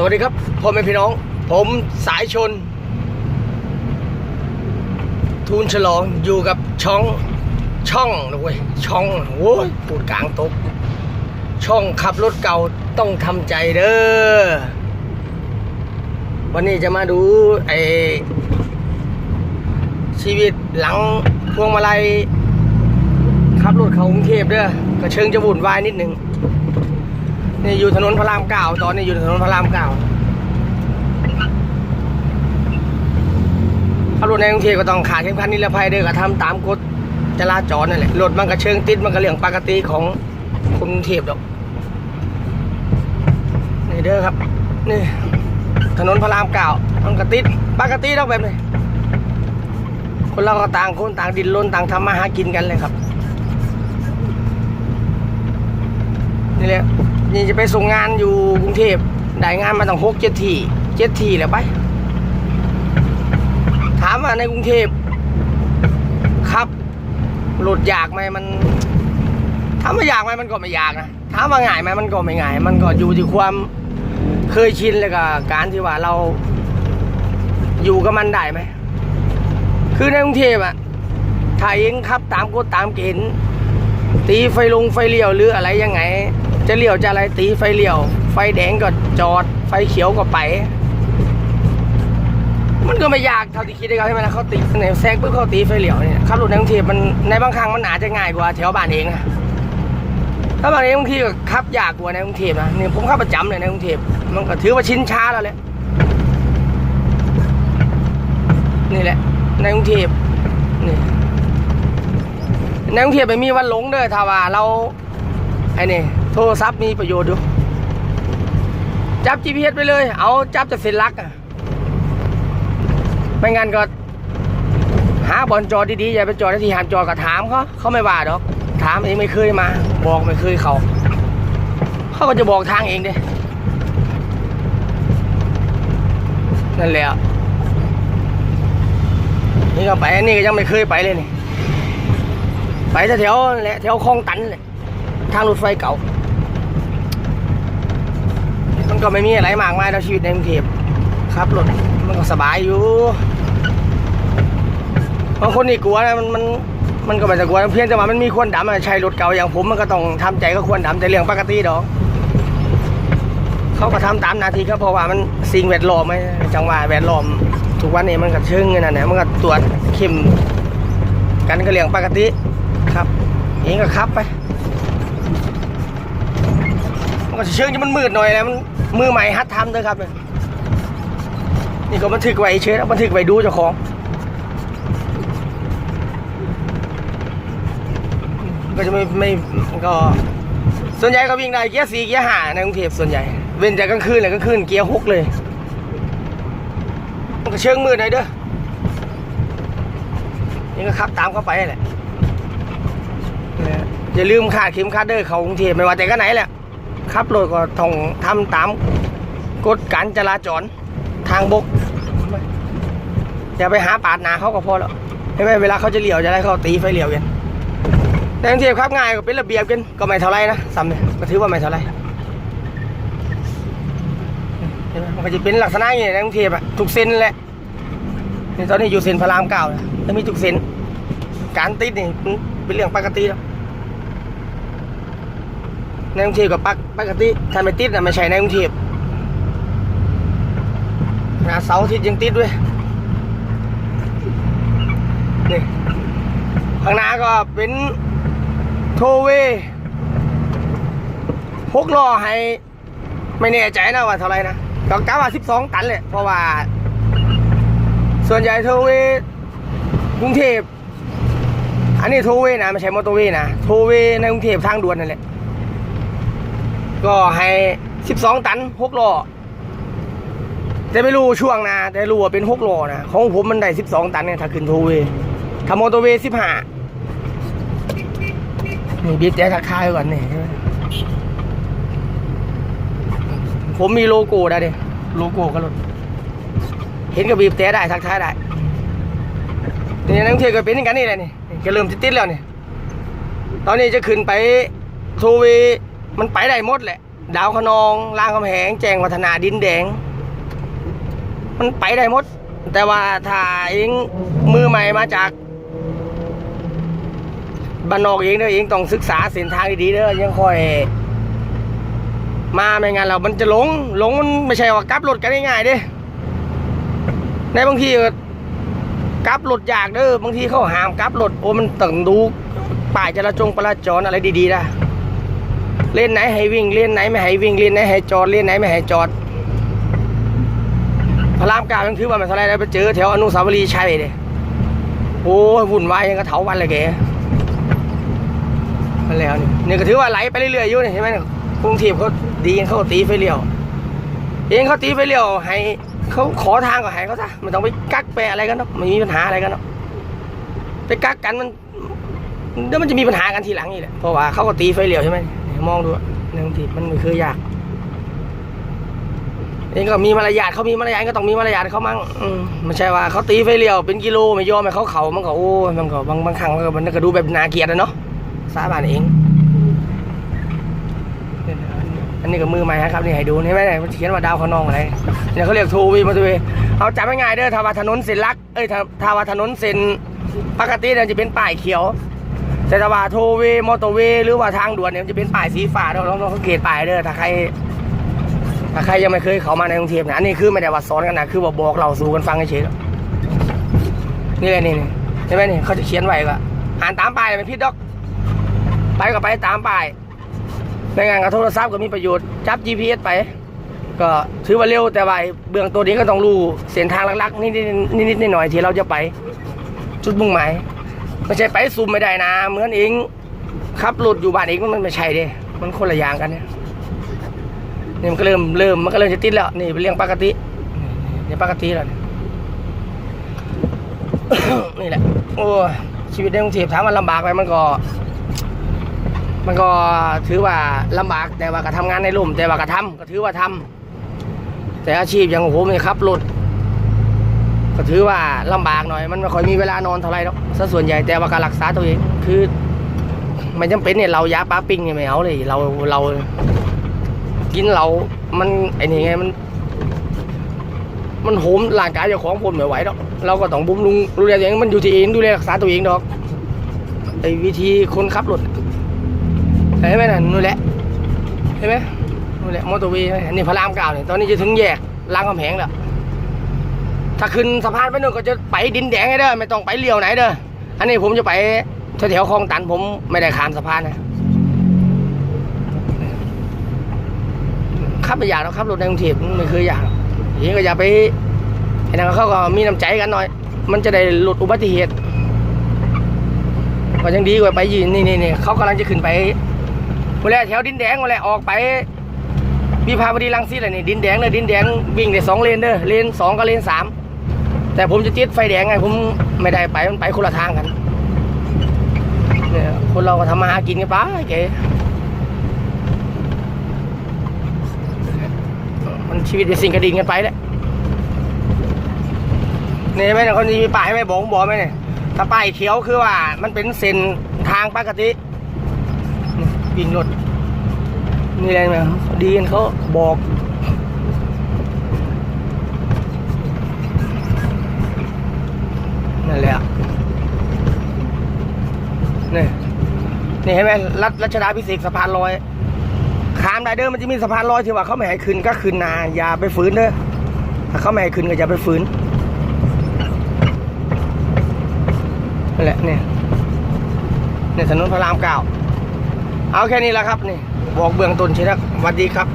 สวัสดีครับพ่อแม่พี่น้อง ผมสายชน ทูนฉลองอยู่กับช่องช่องนะเว้ยช่องโว้ยพูดกลางตก ช่องขับรถเก่าต้องทำใจเด้อวันนี้จะมาดูไอชีวิตหลังพวงมาลัยขับรถเข้ากรุงเทพเด้อก็เชิงจะวุ่นวายนิดหนึ่ง นี่อยู่ถนนพระรามเก้าตอนนี้อยู่ถนนพระรามเก้าขับรถในกรุงเทพก็ต้องขาดเข้มขัดนิรภัยเด้อก็ทำตามกฎจราจรนั่นแหละรถมันก็เชิงติดมันก็เรื่องปกติของคนกรุงเทพดอกนี่เด้อครับ นี่ ถนนพระรามเก้ามันก็ติดปกติดอกแบบนี้คนเราก็ต่างคนต่างดินรนต่างทำมาหากินกันเลยครับ นี่แหละ นี่จะไปส่งงานอยู่กรุงเทพได้งานมาตั้งหกเจ็ดทีเจ็ดทีแล้วไป ถามว่าในกรุงเทพครับรถยากไหมมันถามว่าอยากไหมมันก็ไม่อยากนะถามว่าง่ายไหมมันก็ไม่ง่าย มันก็อยู่ที่ความเคยชินเลยกับการที่ว่าเราอยู่กับมันได้ไหม คือในกรุงเทพอะถ้าเองขับตามกฎตามเกณฑ์ตีไฟลงไฟเลี้ยวหรืออะไรยังไง จะเลี้ยวจะอะไรตีไฟเลี้ยว ไฟแดงก็จอด ไฟเขียวก็ไป มันก็ไม่ยากเท่าที่คิดได้ครับใช่ไหมนะเขาตีในแซงปุ๊บเขาตีไฟเลี้ยวเนี่ยขับรถในกรุงเทพมันในบางครั้งมันอาจจะง่ายกว่าแถวบ้านเองนะถ้าบางทีบางทีก็ขับยากกว่าในกรุงเทพนะเนี่ยผมขับประจำเลยในกรุงเทพมันก็ถือว่าชินช้าแล้วแหละนี่แหละ ในกรุงเทพนี่ในกรุงเทพไม่มีวันหลงเด้อถ้าว่าเราไอ้นี่ ทรศัพท์มีประโยชน์ดูจับ GPS ไปเลย เอาจับจะเซ็นลักอะไม่งั้นก็ หาบอลจอดีๆ อย่าไปจอดที่หามจอดก็ถามเขาเขาไม่ว่าดอก ถามเองไม่เคยมา บอกไม่เคยเขา เขาก็จะบอกทางเองเด้นั่นแหละนี่ก็ไปนี่ก็ยังไม่เคยไปเลยนี่ ไปแถวแหละแถวคลองตันแหละทางรถไฟเก่า มันก็ไม่มีอะไรมากมายในชีวิตในกรุงเทพครับรถมันก็สบายอยู่บางคนนี่กลัวนะมันมันมันก็ไม่จะกลัวเพียงแต่ว่ามันมีควนดำอะใช้รถเก่าอย่างผมมันก็ต้องทำใจก็ควรดำแต่เรื่องปกติดอกเขาก็ทำตามนาทีครับเพราะว่ามันสิ่งแวดล้อมไหมจังหวะแวดล้อมทุกวันนี้มันก็เชิงเงินนั่นแหละมันก็ตรวจเข้มกันก็เรื่องปกติครับเองก็ขับไปมันก็เชิงจะมันมืดหน่อยแล้วมัน มือใหม่ฮัดทำเด้อครับเนี่ยนี่ก็บันทึกไว้เฉยแล้วบันทึกไว้ดูเจ้าของ ก็จะไม่ไม่ก็ ส่วนใหญ่ก็วิ่งได้เกียร์สี่เกียร์ห้าในกรุงเทพส่วนใหญ่ เว้นแต่กลางคืนเลยกลางคืนเกียร์หกเลยมันก็เชิงมืดหน่อยเด้อนี่ก็ขับตามเข้าไปแหละอย่าลืมขาดเข็มขัดเด้อเขากรุงเทพไม่ว่าแต่ก็ไหนแหละ ขับรถก็ต้องทำตามกฎการจราจรทางบก อย่าไปหาปาดหนาเขาก็พอแล้วให้ไหมเวลาเขาจะเลี้ยวจะได้เขาตีไฟเลี้ยวกันแต่กรุงเทพขับง่ายก็เป็นระเบียบกันก็ไม่เท่าไรนะซ้ำเนี่ยก็ถือว่าไม่เท่าไรเห็นไหมมันก็จะเป็นลักษณะอย่างนี้ในกรุงเทพอะทุกเส้นแหละนี่ตอนนี้อยู่เส้นพระรามเก้าแล้วแล้วมีทุกเส้นการติดนี่เป็นเรื่องปกติแล้ว ในกรุงเทพกับปักปกติถ้าไม่ติดนะไม่ใช่ในกรุงเทพนะเสาทิตย์ยังติดด้วยนี่ข้างหน้าก็เป็นโทเวหกล้อให้ ไม่แน่ใจนะว่าเท่าไรนะก็กะว่าสิบสองตันเลยเพราะว่า ส่วนใหญ่โทเวกรุงเทพอันนี้โทเวนะไม่ใช่มอเตอร์เวย์นะโทเวในกรุงเทพทางด่วนนั่นแหละ ก็ให้ 12 ตัน6ล้อแต่ไม่รู้ช่วงนะ แต่รู้ว่าเป็น6ล้อนะ ของผมมันได้ 12 ตันเนี่ยถ้าขึ้นโทเวย์ถ้ามอเตอร์เวย์15นี่บีบแต่ทักทายไว้ก่อนนี่ใช่ไหมผมมีโลโก้ได้เด้โลโก้ก็รถเห็นก็บีบแต่ได้ทักทายได้นี่นักท่องเที่ยวก็เป็นอย่างกันนี่แหละนี่ก็เริ่มติดแล้วนี่ตอนนี้จะขึ้นไปโทเวย์ มันไปได้หมดแหละ ดาวคะนองรามคำแหง แจงวัฒนาดินแดง มันไปได้หมด แต่ว่าถ้าเองมือใหม่มาจากบ้านนอกเองเด้อเองต้องศึกษาเส้นทางดีๆเด้อยังค่อย มาไม่งั้นเรามันจะหลงหลงมันไม่ใช่ว่ากลับรถกันง่ายๆเด้ในบางทีกลับรถยากเด้อบางทีเขาห้ามกลับรถโอ้มันต้องดูป้ายจราจงจราจรอะไรดีๆนะ เล่นไหนให้วิ่งเล่นไหนไม่ให้วิ่งเล่นไหนให้จอดเล่นไหนไม่ให้จอดพระรามเก้ายังถือว่ามันเท่าไรได้ไปเจอแถวอนุสาวรีย์ชัยเด้โอ้ยวุ่นวายยังกระเถาวันเลยแกมาแล้วนี่นี่ก็ถือว่าไหลไปเรื่อยๆอยู่นี่เห็นไหมกรุงเทพเขาดีเขาตีไฟเลี้ยวเองเขาตีไฟเลี้ยวให้เขาขอทางก็ให้เขาซะไม่ต้องไปกักแปะอะไรกันเนาะไม่มีปัญหาอะไรกันเนาะไปกักกันมันเดี๋ยวมันจะมีปัญหากันทีหลังนี่แหละเพราะว่าเขาก็ตีไฟเลี้ยวใช่ไหม เนี่ยมองดูอะในกรุงทพมันไม่เคยยากเองก็มีมารยาทเขามีมารยาทก็ต้องมีมารยาทเขามั่งไม่ใช่ว่าเขาตีไฟเลี้ยวเป็นกิโลไม่ยอมให้เขาเขามันก็โอ้มันก็บางบางครั้งมันก็มันก็ดูแบบนาเกียดอะเนาะสาบานเอง อันนี้ก็มือใหม่ครับนี่ให้ดูนี่ไหมเนี่ยมันเขียนว่าดาวคะนองอะไรเนี่ยเขาเรียกทูวีมอเตอร์เวย์เอาจำง่ายๆเด้อถ้าวาถนนเส้นลักเอ้ยถ้าวาถนนเส้นปกติเนี่ยจะเป็นป้ายเขียว แต่ถ้าว่าโทเวมอเตอร์เวย์หรือว่าทางด่วนเนี่ยมันจะเป็นป้ายสีฟ้าเราลองลองสังเกตป้ายเด้อถ้าใคร ถ้าใครยังไม่เคยเข้ามาในกรุงเทพนะอันนี้คือไม่ได้ว่าสอนกันนะคือว่าบอกเราสู่กันฟังเฉยๆนี่เลยนี่นี่ใช่ไหมนี่เขาจะเขียนไว้ก็อ่านตามป้ายเลยพิษดอก ไปก็ไปตามป้ายในงานกับโทรศัพท์ก็มีประโยชน์จับ GPS ไป ก็ถือว่าเร็วแต่ว่าเบื้องตัวนี้ก็ต้องรู้เส้นทางลักๆนิดๆนิดๆหน่อยๆที่เราจะไป จุดมุ่งหมาย ไม่ใช่ไปซูมไม่ได้นะ เหมือนเองขับรถอยู่บ้านเองมันไม่ใช่เด้มันคนละอย่างกันเนี่ยนี่มันก็เริ่มเริ่มมันก็เริ่มจะติดแล้วนี่เป็นเรื่องปกตินี่ปกติแล้วนี่แหละโอ้ชีวิตในกรุงเทพถามว่าลำบากไหมมันก็ มันก็ถือว่าลำบากแต่ว่าก็ทำงานในร่มแต่ว่าก็ทำก็ถือว่าทำแต่อาชีพอย่างผมเนี่ยครับรถ ก็ถือว่าลำบากหน่อย มันไม่ค่อยมีเวลานอนเท่าไหรหรอกซะส่วนใหญ่แต่ว่าการรักษาตัวเองคือไม่จำเป็นเนี่ยเรายาปลาปิ้งเนี่ยไม่เอาเลย เราเรากินเรา มันไอ้นี่ไงมัน มันโหมร่างกายเจ้าของผมไม่ไหวหรอกเราก็ต้องบุ้มลุงดูแลตัวเองมันอยู่ที่เองดูแลรักษาตัวเองดอกไอ้วิธีคนขับรถเห็นไหมน่ะนู่นแหละเห็นไหมนู่นแหละมอเตอร์เวย์อันนี้พระรามเก้าเนี่ยตอนนี้จะถึงแยกรามคำแหงแล้ว ถ้าขึ้นสะพานไปนู่นก็จะไปดินแดงให้เด้อไม่ต้องไปเลี้ยวไหนเด้ออันนี้ผมจะไปแถวๆคลองตันผมไม่ได้ข้ามสะพานนะขับไปอยากเราขับรถในกรุงเทพไม่เคยอยากหรอกทีนี้ก็อย่าไปไอ้นั่นเขาก็มีน้ำใจกันหน่อย มันจะได้หลุดอุบัติเหตุก็ยังดีกว่าไปยืนนี่นี่นี่เขากำลังจะขึ้นไปวันแรกแถวดินแดงวันแรกออกไปวิภาวดีรังสิตอะไรนี่ดินแดงเลยดินแดงวิ่งได้สองเลนเด้อเลนสองกับเลนสาม แต่ผมจะติดไฟแดงไง ผมไม่ได้ไปมันไปคนละทางกันเนี่ยคนเราก็ทำมาหากินกันไปเก๋มันชีวิตเป็นสิ่งกระดิ่งกันไปแหละเนี่ไหมเนี่ยคนนี้มีป้ายไหมบอกบอกไหมเนี่ยถ้าป้ายเขียวคือว่า มันเป็นเส้นทางปกตินี่วิ่งรถนี่อะไรไหมดีนเขาบอก นั่นแหละนี่นี่เห็นไหมรัชรัชดาพิเศษสะพานลอยขามได้เด้อมันจะมีสะพานลอยที่ว่าเขาไม่ให้ขึ้นก็ขึ้นนาอย่าไปฝืนเด้อถ้าเขาไม่ให้ขึ้นก็อย่าไปฝืนนั่นแหละเนี่ยเนี่ยถนนพระรามเก้าเอาแค่นี้แหละครับนี่บอกเบื้องต้นใช่ไหมสวัสดีครับ